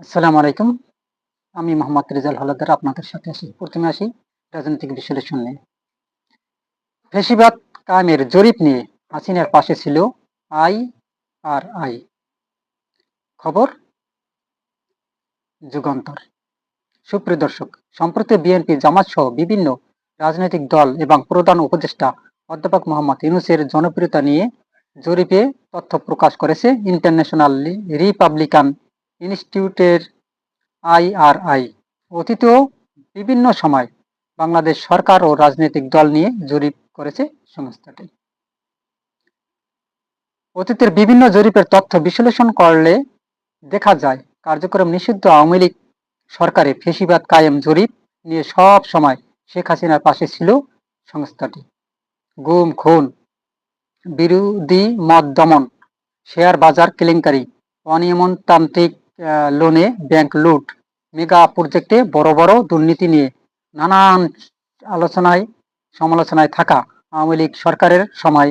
আসসালামু আলাইকুম। আমি মোহাম্মদ রেজাল হলাদার, আপনাদের সাথে আসি প্রথমে আসি রাজনৈতিক বিশ্লেষণ নিয়ে। ফেসিবাদ কায়েমের জরিপ নিয়ে হাসিনার পাশে ছিল আই আর আই। খবর? যুগান্তর। সুপ্রিয় দর্শক, সম্প্রতি বিএনপি, জামাত সহ বিভিন্ন রাজনৈতিক দল এবং প্রধান উপদেষ্টা অধ্যাপক মোহাম্মদ ইউনুসের জনপ্রিয়তা নিয়ে জরিপে তথ্য প্রকাশ করেছে ইন্টারন্যাশনাল রিপাবলিকান ইনস্টিটিউটের আইআরআই। অতীতেও বিভিন্ন সময় বাংলাদেশ সরকার ও রাজনৈতিক দল নিয়ে জরিপ করেছে সংস্থাটি। অতীতের বিভিন্ন জরিপের তথ্য বিশ্লেষণ করলে দেখা যায়, কার্যক্রম নিষিদ্ধ আওয়ামী লীগ সরকারে ফেসিবাদ কায়েম জরিপ নিয়ে সব সময় শেখ হাসিনার পাশে ছিল সংস্থাটি। গুম, খুন, বিরোধী মত দমন, শেয়ার বাজার কেলেঙ্কারি অনিয়মনতান্ত্রিক লোনে ব্যাংক লুট মেগা প্রজেক্টে বড় বড় দুর্নীতি নিয়ে নানান আলোচনায়, সমালোচনায় থাকা আওয়ামী লীগ সরকারের সময়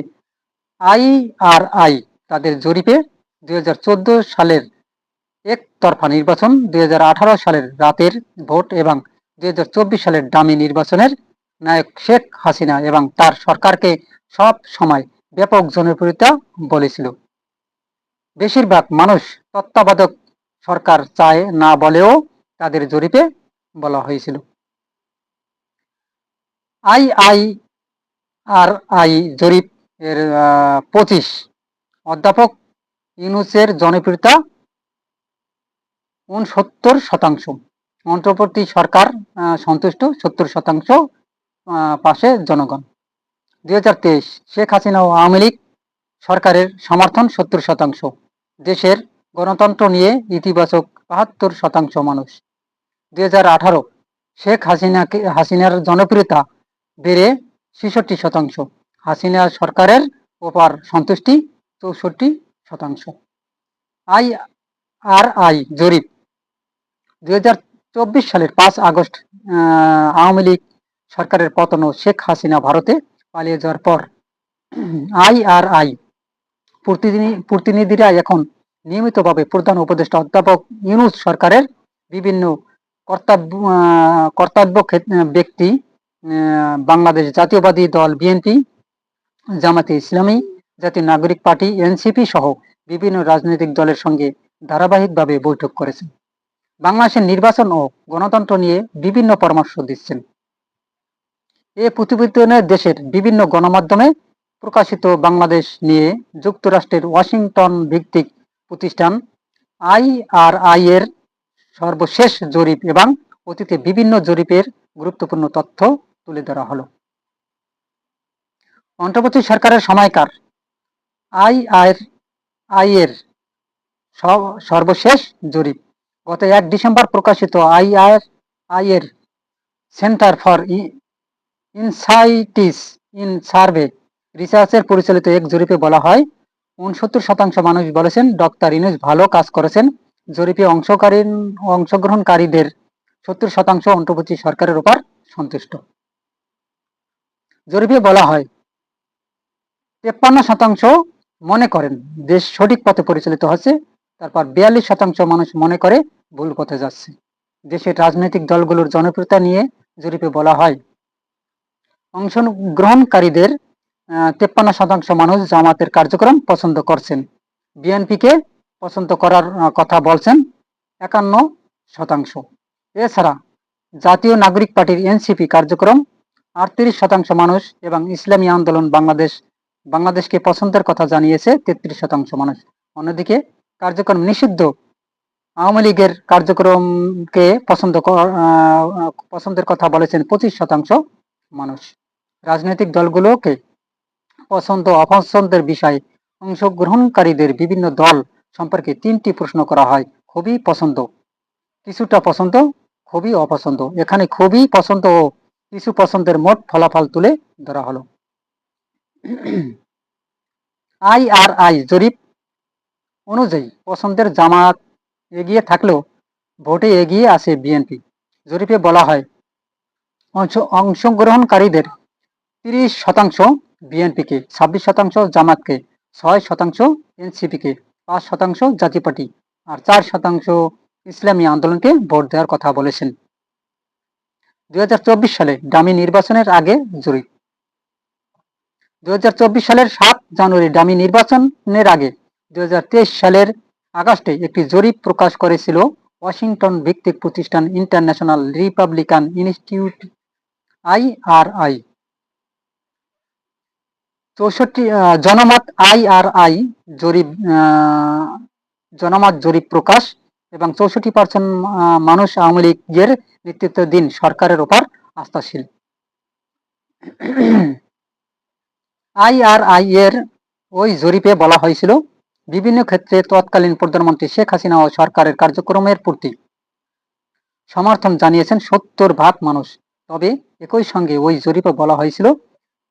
আইআরআই তাদের জরিপে দু হাজার চোদ্দ সালের একতরফা নির্বাচন দু হাজার আঠারো সালের রাতের ভোট এবং দুই হাজার চব্বিশ সালের ডামি নির্বাচনের নায়ক শেখ হাসিনা এবং তার সরকারকে সব সময় ব্যাপক জনপ্রিয়তা বলেছিল। বেশিরভাগ মানুষ তত্ত্বাবধায়ক সরকার চায় না বলেও তাদের জরিপে বলা হয়েছিল। আই আই আর আই জরিপ এর পঁচিশ। অধ্যাপক ইউনুসের জনপ্রিয়তা উনসত্তর শতাংশ। অন্তর্বর্তী সরকার সন্তুষ্ট সত্তর শতাংশ পাশে জনগণ। দুই হাজার তেইশ, শেখ হাসিনা ও আওয়ামী লীগ সরকারের সমর্থন সত্তর শতাংশ। দেশের গণতন্ত্র নিয়ে ইতিবাচক বাহাত্তর শতাংশ মানুষ। দুই হাজার আঠারো, শেখ হাসিনাকে, হাসিনার জনপ্রিয়তা বেড়ে ছেষট্টি শতাংশ। হাসিনা সরকারের ওপার সন্তুষ্টি চৌষট্টি শতাংশ। আই আর আই জরিপ। দুই হাজার চব্বিশ সালের পাঁচ আগস্ট আওয়ামী লীগ সরকারের পতন ও শেখ হাসিনা ভারতে পালিয়ে যাওয়ার পর, আই আর আই প্রতিনিধিরা এখন নিয়মিতভাবে প্রধান উপদেষ্টা অধ্যাপক ইউনুস সরকারের বিভিন্ন কর্তব্য ব্যক্তি বাংলাদেশ জাতীয়বাদী দল বিএনপি, জামাতে ইসলামী, জাতীয় নাগরিক পার্টি, এনসিপি সহ বিভিন্ন রাজনৈতিক দলের সঙ্গে ধারাবাহিকভাবে বৈঠক করেছেন। বাংলাদেশের নির্বাচন ও গণতন্ত্র নিয়ে বিভিন্ন পরামর্শ দিচ্ছেন। এ প্রতিবেদনের দেশের বিভিন্ন গণমাধ্যমে প্রকাশিত বাংলাদেশ নিয়ে যুক্তরাষ্ট্রের ওয়াশিংটন ভিত্তিক প্রতিষ্ঠান আইআরআই এর সর্বশেষ জরিপ এবং অতীতে বিভিন্ন জরিপের গুরুত্বপূর্ণ তথ্য তুলে ধরা হলো। অন্তর্বর্তী সরকারের সময়কার আই আয়ের আই এর সর্বশেষ জরিপ গত এক ডিসেম্বর প্রকাশিত আই আয়ের আই এর center for insights in survey রিসার্চের পরিচালিত এক জরিপে বলা হয় উনসত্তর শতাংশ মানুষ বলেছেন, ডক্টর ইনুস ভালো কাজ করেছেন। জরিপে অংশকারী অংশগ্রহণকারীদের সত্তর শতাংশ অন্তর্বর্তী সরকারের উপর সন্তুষ্ট। জরিপে বলা হয়, তেপ্পান্ন শতাংশ মনে করেন, দেশ সঠিক পথে পরিচালিত হচ্ছে, তারপর বিয়াল্লিশ শতাংশ মানুষ মনে করে ভুল পথে যাচ্ছে। দেশের রাজনৈতিক দলগুলোর জনপ্রিয়তা নিয়ে জরিপে বলা হয়, অংশগ্রহণকারীদের তেপ্পান্ন শতাংশ মানুষ জামাতের কার্যক্রম পছন্দ করছেন। বিএনপিকে পছন্দ করার কথা বলছেন একান্ন শতাংশ। এছাড়া জাতীয় নাগরিক পার্টির এনসিপি কার্যক্রম আটত্রিশ শতাংশ মানুষ এবং ইসলামী আন্দোলন বাংলাদেশ, বাংলাদেশকে পছন্দের কথা জানিয়েছে তেত্রিশ শতাংশ মানুষ। অন্যদিকে কার্যক্রম নিষিদ্ধ আওয়ামী লীগের কার্যক্রমকে পছন্দ পছন্দের কথা বলেছেন পঁচিশ শতাংশ মানুষ। রাজনৈতিক দলগুলোকে পছন্দ অপছন্দের বিষয়ে অংশগ্রহণকারীদের বিভিন্ন দল সম্পর্কে তিনটি প্রশ্ন করা হয়, খুবই পছন্দ। কিছুটা পছন্দ, খুবই অপছন্দ। এখানে খুবই পছন্দ ও কিছু পছন্দের মোট ফলাফল তুলে ধরা হলো। আই আর আই জরিপ অনুযায়ী পছন্দের জামাত এগিয়ে থাকলেও ভোটে এগিয়ে আছে বিএনপি। জরিপে বলা হয় অংশগ্রহণকারীদের তিরিশ শতাংশ বিএনপিকে ছাব্বিশ শতাংশ জামাতকে ছয় শতাংশ এনসিপিকে পাঁচ শতাংশ, জাতীয় পার্টি আর চার শতাংশ ইসলামী আন্দোলনকে ভোট দেওয়ার কথা বলেছেন। দুই হাজার চব্বিশ সালে ডামি নির্বাচনের আগে জরিপ দুই হাজার চব্বিশ সালের সাত জানুয়ারি ডামি নির্বাচনের আগে দুই হাজার তেইশ সালের আগস্টে একটি জরিপ প্রকাশ করেছিল ওয়াশিংটন ভিত্তিক প্রতিষ্ঠান ইন্টারন্যাশনাল রিপাবলিকান ইনস্টিটিউট আইআরআই চৌষট্টি জনমত আই আর আই, জরিপ জনমত জরিপ প্রকাশ এবং চৌষট্টি পার্সেন্ট মানুষ আওয়ামী লীগের নেতৃত্ব দিন সরকারের ওপর আস্থাশীল। আইআরআই এর ওই জরিপে বলা হয়েছিল, বিভিন্ন ক্ষেত্রে তৎকালীন প্রধানমন্ত্রী শেখ হাসিনা ও সরকারের কার্যক্রমের প্রতি সমর্থন জানিয়েছেন সত্তর ভাগ মানুষ। তবে একই সঙ্গে ওই জরিপে বলা হয়েছিল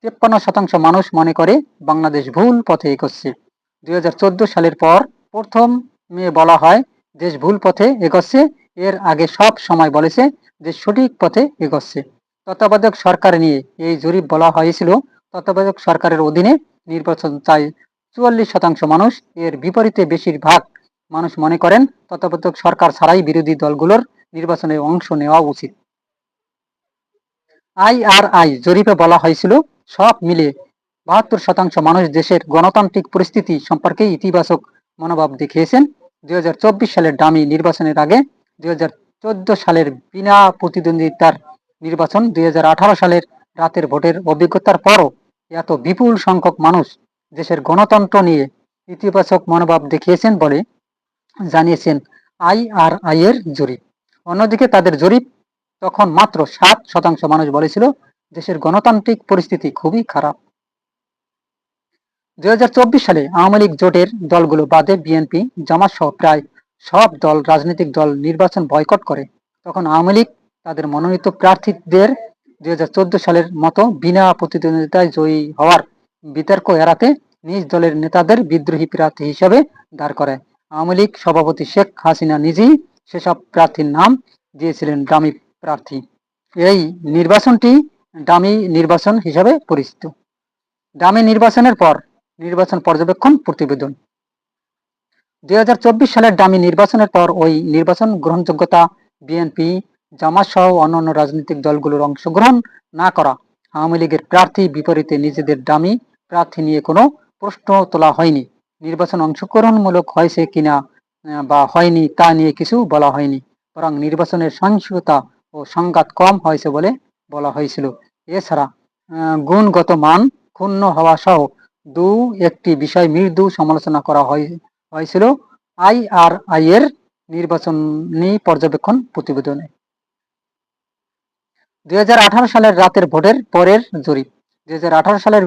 তেপ্পান্ন শতাংশ মানুষ মনে করে বাংলাদেশ ভুল পথে এগোচ্ছে। দুই হাজার চোদ্দ সালের পর প্রথম মে বলা হয়, দেশ ভুল পথে এগোচ্ছে, এর আগে সব সময় বলেছে, দেশ সঠিক পথে এগোচ্ছে। তত্ত্বাবধায়ক সরকার নিয়ে এই জরিপ বলা হয়েছিল, তত্ত্বাবধায়ক সরকারের অধীনে নির্বাচন চাই। চুয়াল্লিশ শতাংশ মানুষ এর বিপরীতে বেশিরভাগ মানুষ মনে করেন, তত্ত্বাবধায়ক সরকার ছাড়াই বিরোধী দলগুলোর নির্বাচনে অংশ নেওয়া উচিত। আইআরআই জরিপে বলা হয়েছিল সব মিলে বাহাত্তর শতাংশ মানুষ দেশের গণতান্ত্রিক পরিস্থিতি সম্পর্কে ইতিবাচক মনোভাব দেখিয়েছেন। দুই হাজার চব্বিশ সালের ডামি নির্বাচনের আগে, দুই সালের বিনা প্রতিদ্বন্দ্বিতার নির্বাচন, দুই সালের রাতের ভোটের অভিজ্ঞতার পরও এত বিপুল সংখ্যক মানুষ দেশের গণতন্ত্র নিয়ে ইতিবাচক মনোভাব দেখিয়েছেন বলে জানিয়েছেন আইআরআই এর জরিপ। অন্যদিকে তাদের জরিপ তখন মাত্র সাত শতাংশ মানুষ বলেছিল দেশের গণতান্ত্রিক পরিস্থিতি খুবই খারাপ। দুই হাজার চব্বিশ সালে আওয়ামী লীগ জোটের দলগুলো বাদে বিএনপি জামাত সহ প্রায় সব দল রাজনৈতিক দল নির্বাচন বয়কট করে। তখন আওয়ামী লীগ তাদের মনোনীত প্রার্থীদের দুই সালের মতো বিনা প্রতিদ্বন্দ্বিতায় জয়ী হওয়ার বিতর্ক এড়াতে নিজ দলের নেতাদের বিদ্রোহী প্রার্থী হিসেবে দাঁড় করায়। আওয়ামী লীগ সভাপতি শেখ হাসিনা নিজেই সেসব প্রার্থীর নাম দিয়েছিলেন ডামি প্রার্থী। এই নির্বাচনটি ডামি নির্বাচন হিসাবে পরিচিত। ডামি নির্বাচনের পর নির্বাচন পর্যবেক্ষণ প্রতিবেদন। দুই হাজার চব্বিশ সালের ডামি নির্বাচনের পর ওই নির্বাচন গ্রহণযোগ্যতা বিএনপি, জামাত সহ অন্যান্য রাজনৈতিক দলগুলোর অংশগ্রহণ না করা আওয়ামী লীগের প্রার্থী বিপরীতে নিজেদের ডামি প্রার্থী নিয়ে কোনো প্রশ্ন তোলা হয়নি। নির্বাচন অংশগ্রহণমূলক হয়েছে কিনা বা হয়নি তা নিয়ে কিছু বলা হয়নি। বরং নির্বাচনের সহিংসতা ও সংঘাত কম হয়েছে বলে বলা হয়েছিল। এছাড়া গুণগত মান ক্ষুণ্ণ হওয়া সহ দু একটি বিষয় মৃদু সমালোচনা করা হয়- হয়েছিল আইআরআই এর নির্বাচনী পর্যবেক্ষণ প্রতিবেদনে। দুই সালের রাতের ভোটের পরের জরিপ। দুই হাজার আঠারো সালের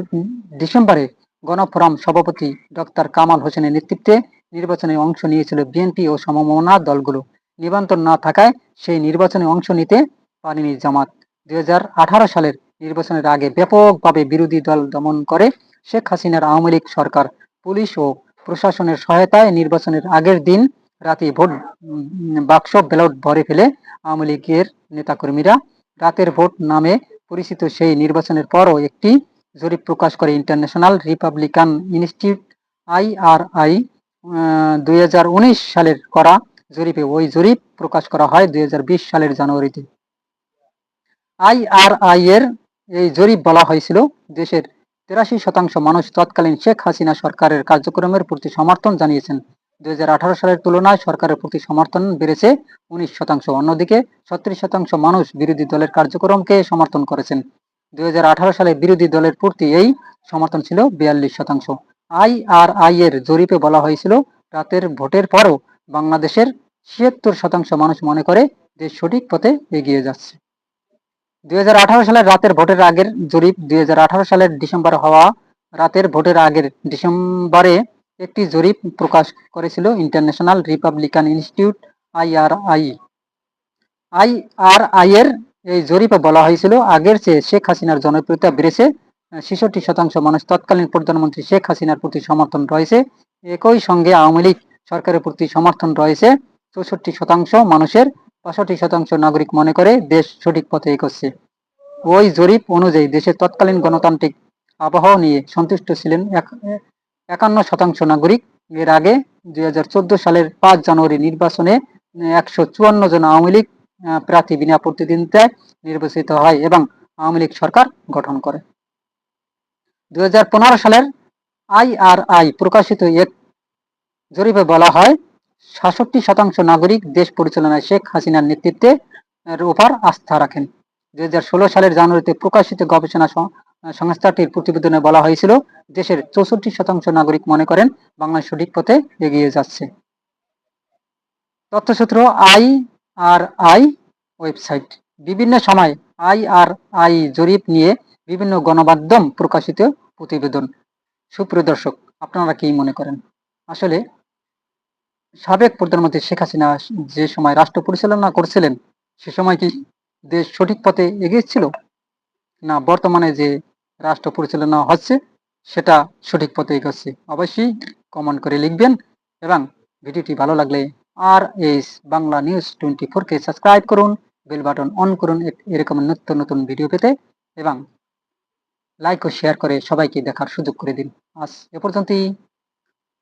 ডিসেম্বরে গণফোরাম সভাপতি ডক্টর কামাল হোসেনের নেতৃত্বে নির্বাচনে অংশ নিয়েছিল বিএনপি ও সমমনা দলগুলো। নিবন্ধন না থাকায় সেই নির্বাচনে অংশ নিতে পারেনি জামাত। দুই হাজার আঠারো সালের নির্বাচনের আগে ব্যাপকভাবে বিরোধী দল দমন করে শেখ হাসিনার আওয়ামী লীগ সরকার, পুলিশ ও প্রশাসনের সহায়তায় নির্বাচনের আগের দিন রাতে ভোট বাক্স, ব্যালট ভরে ফেলে আওয়ামী লীগের নেতাকর্মীরা রাতের ভোট নামে পরিচিত সেই নির্বাচনের পরও একটি জরিপ প্রকাশ করে ইন্টারন্যাশনাল রিপাবলিকান ইনস্টিটিউট, আইআরআই দুই হাজার উনিশ সালের করা জরিপে ওই জরিপ প্রকাশ করা হয় দুই হাজার বিশ সালের জানুয়ারিতে। আইআরআই এর এই জরিপ বলা হয়েছিল, দেশের তেরাশি শতাংশ মানুষ তৎকালীন শেখ হাসিনা সরকারের কার্যক্রমের প্রতি সমর্থন জানিয়েছেন। দু হাজার আঠারো সালের তুলনায় সরকারের প্রতি সমর্থন বেড়েছে উনিশ শতাংশ। অন্যদিকে ছত্রিশ শতাংশ মানুষ বিরোধী দলের কার্যক্রমকে সমর্থন করেছেন। দুই হাজার আঠারো সালে বিরোধী দলের প্রতি এই সমর্থন ছিল বিয়াল্লিশ শতাংশ। আইআরআই এর জরিপে বলা হয়েছিল, রাতের ভোটের পরও বাংলাদেশের ছিয়াত্তর শতাংশ মানুষ মনে করে দেশ সঠিক পথে এগিয়ে যাচ্ছে। দুই হাজার আঠারো সালের রাতের ভোটের আগের জরিপ, দুই সালের ডিসেম্বরে হওয়া রাতের ভোটের আগের ডিসেম্বরে একটি জরিপ প্রকাশ করেছিল International Republican Institute IRI IRI এর এই জরিপে বলা হয়েছিল, আগের চেয়ে শেখ হাসিনার জনপ্রিয়তা বেড়েছে, ছেষট্টি শতাংশ মানুষ তৎকালীন প্রধানমন্ত্রী শেখ হাসিনার প্রতি সমর্থন রয়েছে, একই সঙ্গে আওয়ামী লীগ সরকারের প্রতি সমর্থন রয়েছে, চৌষট্টি শতাংশ মানুষের বাষট্টি শতাংশ নাগরিক মনে করে দেশ সঠিক পথে এগোচ্ছে। ওই জরিপ অনুযায়ী দেশের তৎকালীন গণতান্ত্রিক আবহাওয়া নিয়ে সন্তুষ্ট ছিলেন একান্ন শতাংশ নাগরিক। এর আগে দুই সালের পাঁচ জানুয়ারি নির্বাচনে একশো চুয়ান্ন জন আওয়ামী লীগ প্রার্থী বিনা প্রতিদ্বন্দ্বিতায় নির্বাচিত হয় এবং আওয়ামী লীগ সরকার গঠন করে। দুই হাজার পনেরো সালের আইআরআই প্রকাশিত এক জরিপে বলা হয় সাতষট্টি শতাংশ নাগরিক দেশ পরিচালনায় শেখ হাসিনার নেতৃত্বে উপর আস্থা রাখেন। দুই সালের জানুয়ারিতে প্রকাশিত গবেষণা সংস্থাটির প্রতিবেদনে বলা হয়েছিল, দেশের চৌষট্টি শতাংশ নাগরিক মনে করেন বাংলাদেশ সঠিক পথে এগিয়ে যাচ্ছে। তথ্যসূত্র আই আর আই ওয়েবসাইট। বিভিন্ন সময় আই আর আই জরিপ নিয়ে বিভিন্ন গণমাধ্যম প্রকাশিত প্রতিবেদন। সুপ্রিয় দর্শক, আপনারা কি মনে করেন? আসলে সাবেক প্রধানমন্ত্রী শেখ হাসিনা যে সময় রাষ্ট্র পরিচালনা করছিলেন, সে সময় কি দেশ সঠিক পথে এগিয়েছিল না, বর্তমানে যে রাষ্ট্র পরিচালনা হচ্ছে, সেটা সঠিক পথে এগোচ্ছে। অবশ্যই কমেন্ট করে লিখবেন এবং ভিডিওটি ভালো লাগলে R S Bangla news twenty ফোরকে সাবস্ক্রাইব করুন বেল বাটন অন করুন এরকম নিত্য নতুন ভিডিও পেতে এবং লাইক ও শেয়ার করে সবাইকে দেখার সুযোগ করে দিন। আজ এ পর্যন্তই।